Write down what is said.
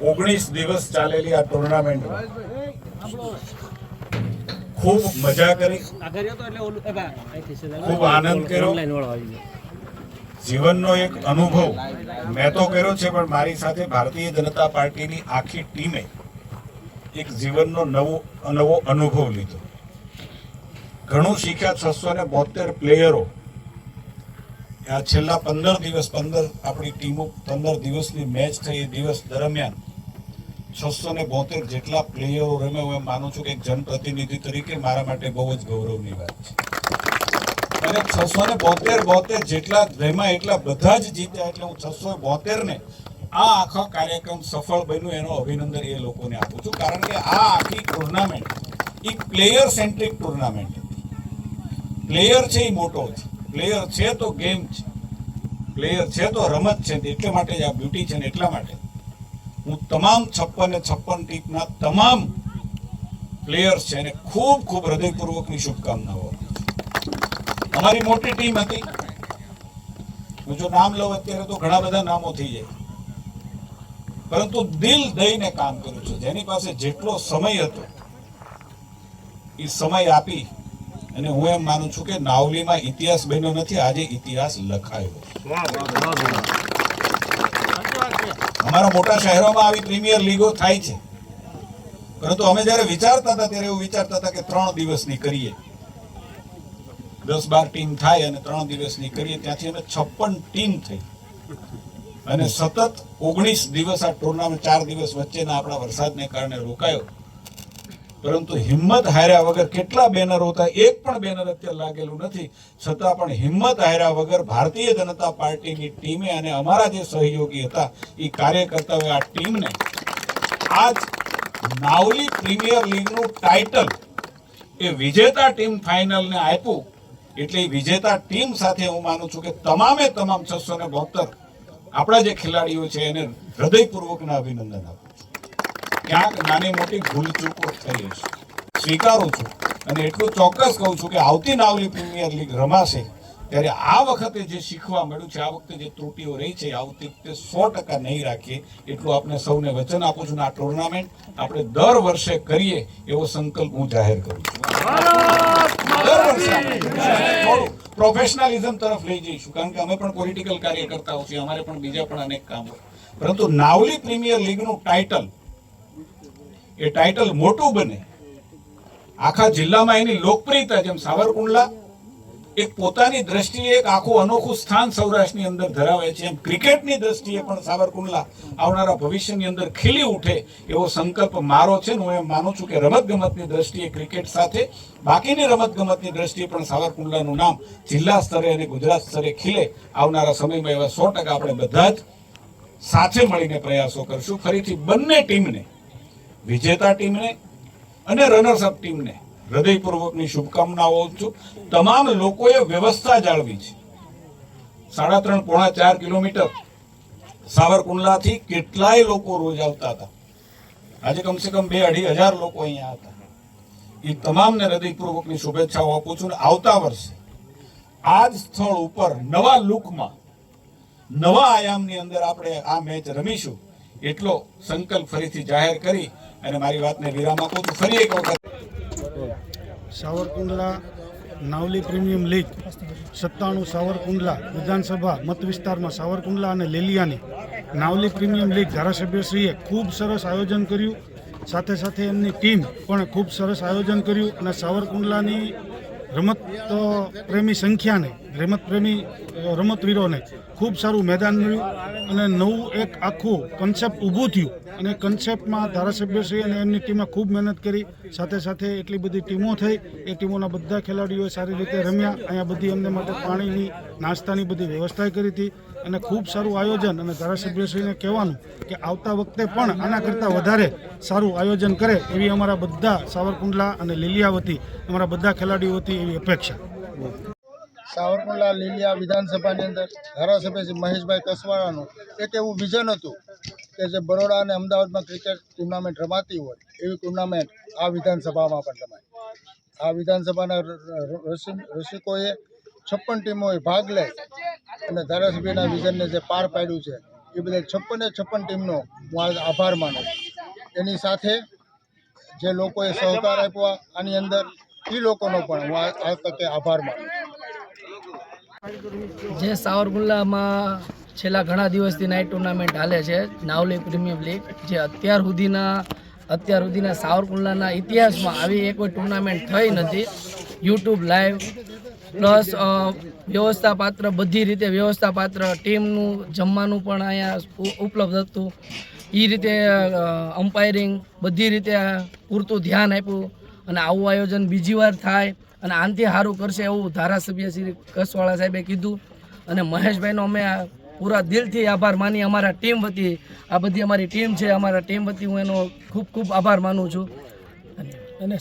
ઓગણીસ દિવસ ચાલેલી આ ટુર્નામેન્ટ ખૂબ મજા કરી. ખૂબ આનંદ કર્યો. જીવનનો એક અનુભવ મેં તો કર્યો છે, પણ મારી સાથે ભારતીય જનતા પાર્ટીની આખી ટીમે એક જીવનનો નવો નવો અનુભવ લીધો. ઘણું શીખ્યા છસો ને બોતેર પ્લેયરો. આ છેલ્લા પંદર દિવસ, પંદર આપણી ટીમો પંદર દિવસની મેચ થઈ એ દિવસ દરમિયાન છસો ને બોતેર જેટલા પ્લેયરો રમે હું માનું છું કે એક જનપ્રતિનિધિ તરીકે મારા માટે બહુ જ ગૌરવની વાત છે. અને છસો ને બોતેર બોતેર જેટલા રમ્યા એટલા બધા જ જીત્યા એટલે હું છસો બોતેર ને આ આખો કાર્યક્રમ સફળ બન્યું એનો અભિનંદન એ લોકોને આપું છું. કારણ કે આ આખી ટુર્નામેન્ટ એ પ્લેયર સેન્ટ્રિક ટુર્નામેન્ટ પ્લેયર છે એ મોટો છે પ્લેયર છે તો ગેમ છે પ્લેયર છે તો રમત છે. એટલા માટે જ આ બ્યુટી છે ને એટલા માટે. હું તમામ છપ્પન ને છપ્પન ટીમના તમામ પ્લેયર્સ છે એને ખૂબ ખૂબ હૃદયપૂર્વકની શુભકામનાઓ અમારી મોટી ટીમ હતી. હું જો નામ લઉં અત્યારે તો ઘણા બધા નામો થઈ જાય. પરંતુ દિલ દઈને કામ કર્યું છે. જેની પાસે જેટલો સમય હતો, એ સમય આપી અને હું એમ માનું છું કે નાવલીમાં ઇતિહાસ બન્યો નથી. આજે ઇતિહાસ લખાયો અમારા મોટા શહેરોમાં આવી પ્રીમિયર લીગો થાય છે. પરંતુ અમે જ્યારે વિચારતા હતા, ત્યારે એવું વિચારતા હતા કે ત્રણ દિવસની કરીએ. દસ બાર ટીમ થાય અને ત્રણ દિવસની કરીએ, ત્યાંથી અમે છપ્પન ટીમ થઈ. અને સતત ઓગણીસ દિવસ આ ટુર્નામેન્ટ, ચાર દિવસ વચ્ચેના આપણા વરસાદને કારણે રોકાયો. પરંતુ હિંમત હાર્યા વગર કેટલા બેનરો હતા? એક પણ બેનર અત્યારે લાગેલું નથી. છતાં પણ હિંમત હાર્યા વગર ભારતીય જનતા પાર્ટીની ટીમે અને અમારા જે સહયોગી હતા એ કાર્યકર્તાઓએ આ ટીમને આજ નાવલી પ્રીમિયર લીગનું ટાઇટલ એ વિજેતા ટીમ ફાઇનલને આપ્યું. એટલે વિજેતા ટીમ સાથે હું માનું છું કે તમામે તમામ છસો ને બોતેર આપણા જે ખેલાડીઓ છે એને હૃદયપૂર્વકના અભિનંદન આપું. ક્યાંક નાની મોટી ભૂલચૂકો થઈ હશે. સ્વીકારું છું અને એટલું ચોક્કસ કહું છું કે આવતી નાવલી પ્રીમિયર લીગ રમાશે ત્યારે આ વખતે જે શીખવા મળ્યું છે, આ વખતે જે ત્રુટીઓ રહી છે આવતી વખતે સો ટકા નહીં રાખીએ. એટલું આપણે સૌને વચન આપું છું આ ટુર્નામેન્ટ આપણે દર વર્ષે કરીએ એવો સંકલ્પ હું જાહેર કરું છું. દર વર્ષે પ્રોફેશનલિઝમ તરફ લઈ જઈશું, કારણ કે અમે પણ પોલિટિકલ કાર્ય કરતા હોઈએ અમારે પણ બીજા પણ અનેક કામ હોય. પરંતુ નાવલી પ્રીમિયર લીગનું ટાઇટલ એ ટાઇટલ મોટું બને. આખા જિલ્લામાં એની લોકપ્રિયતા જેમ સાવરકુંડલા એક પોતાની દ્રષ્ટિએ એક આખું અનોખું સ્થાન સૌરાષ્ટ્રની અંદર ધરાવે છે. એમ ક્રિકેટની દ્રષ્ટિએ પણ સાવરકુંડલા આવનારા ભવિષ્યની અંદર ખીલી ઉઠે એવો સંકલ્પ મારો છે હું એમ માનું છું કે રમતગમતની દ્રષ્ટિએ ક્રિકેટ સાથે બાકીની રમતગમતની દ્રષ્ટિએ પણ સાવરકુંડલાનું નામ જિલ્લા સ્તરે અને ગુજરાત સ્તરે ખીલે આવનારા સમયમાં એવા સો ટકા આપણે બધા જ સાથે મળીને પ્રયાસો કરશું. ફરીથી બંને ટીમને વિજેતા ટીમને અને રનર્સ અપ ટીમને હૃદયપૂર્વકની શુભકામનાઓ છું. તમામ લોકોએ વ્યવસ્થા જાળવી છે. સાડા ત્રણ, પોણા ચાર કિલોમીટર સાવરકુંડલાથી કેટલાય લોકો રોજ આવતા હતા. આજે કમસે કમ બે અઢી હજાર લોકો અહીંયા હતા. એ તમામને હૃદયપૂર્વકની શુભેચ્છાઓ આપું છું આવતા વર્ષે આ જ સ્થળ ઉપર નવા લુકમાં, નવા આયામની અંદર આપણે આ મેચ રમીશું. એટલો સંકલ્પ ફરીથી જાહેર કરી અને મારી વાતને વિરામ આપું છું ફરી એક વખત સાવરકુંડલા નાવલી પ્રીમિયમ લીગ સત્તાણું સાવરકુંડલા વિધાનસભા મત વિસ્તારમાં સાવરકુંડલા અને લીલિયાની નાવલી પ્રીમિયમ લીગ ધારાસભ્યશ્રીએ ખૂબ સરસ આયોજન કર્યું. સાથે સાથે એમની ટીમ પણ ખૂબ સરસ આયોજન કર્યું અને સાવરકુંડલાની રમત પ્રેમી સંખ્યાને રમત પ્રેમી રમતવીરોને ખૂબ સારું મેદાન મળ્યું અને નવું એક આખું કન્સેપ્ટ ઊભું થયું. અને કન્સેપ્ટમાં ધારાસભ્યશ્રી અને એમની ટીમે ખૂબ મહેનત કરી. સાથે સાથે એટલી બધી ટીમો થઈ. એ ટીમોના બધા ખેલાડીઓએ સારી રીતે રમ્યા. અહીંયા બધી એમને માટે પાણીની, નાસ્તાની બધી વ્યવસ્થા કરી હતી. અને ખૂબ સારું આયોજન અને ધારાસભ્યશ્રીને કહેવાનું કે આવતા વખતે પણ આના કરતાં વધારે સારું આયોજન કરે એવી અમારા બધા સાવરકુંડલા અને લીલિયાવતી, અમારા બધા ખેલાડીઓ વતી એવી અપેક્ષા. સાવરકુંડલા લીલિયા વિધાનસભાની અંદર ધારાસભ્ય મહેશભાઈ કસવાળાનું એક એવું વિઝન હતું કે જે બરોડા અને અમદાવાદમાં ક્રિકેટ ટુર્નામેન્ટ રમાતી હોય, એવી ટુર્નામેન્ટ આ વિધાનસભામાં પણ રમાય. આ વિધાનસભાના રસિકોએ છપ્પન ટીમોએ ભાગ લઈ અને ધારાસભ્યના વિઝનને જે પાર પાડ્યું છે, એ બધા છપ્પને છપ્પન ટીમનો હું આજ આભાર માનું એની સાથે જે લોકોએ સહકાર આપ્યો આની અંદર, એ લોકોનો પણ હું આ તકે આભાર માનું જે સાવરકુંડલામાં છેલ્લા ઘણા દિવસથી નાઇટ ટુર્નામેન્ટ હાલે છે, નાવલી પ્રીમિયમ લીગ, જે અત્યાર સુધીના અત્યાર સુધીના સાવરકુંડલાના ઇતિહાસમાં આવી એક કોઈ ટુર્નામેન્ટ થઈ નથી. યુટ્યુબ લાઈવ પ્લસ વ્યવસ્થાપાત્ર, બધી રીતે વ્યવસ્થાપાત્ર ટીમનું જમવાનું પણ અહીંયા ઉપલબ્ધ હતું. એ રીતે અમ્પાયરિંગ બધી રીતે પૂરતું ધ્યાન આપ્યું. અને આવું આયોજન બીજી વાર થાય. અને આનાથી સારું કરશે એવું ધારાસભ્ય શ્રી કસવાળા સાહેબે કીધું. અને મહેશભાઈનો અમે પૂરા દિલથી આભાર માની અમારા ટીમ વતી, આ બધી અમારી ટીમ છે, અમારા ટીમ વતી હું એનો ખૂબ ખૂબ આભાર માનું છું. અને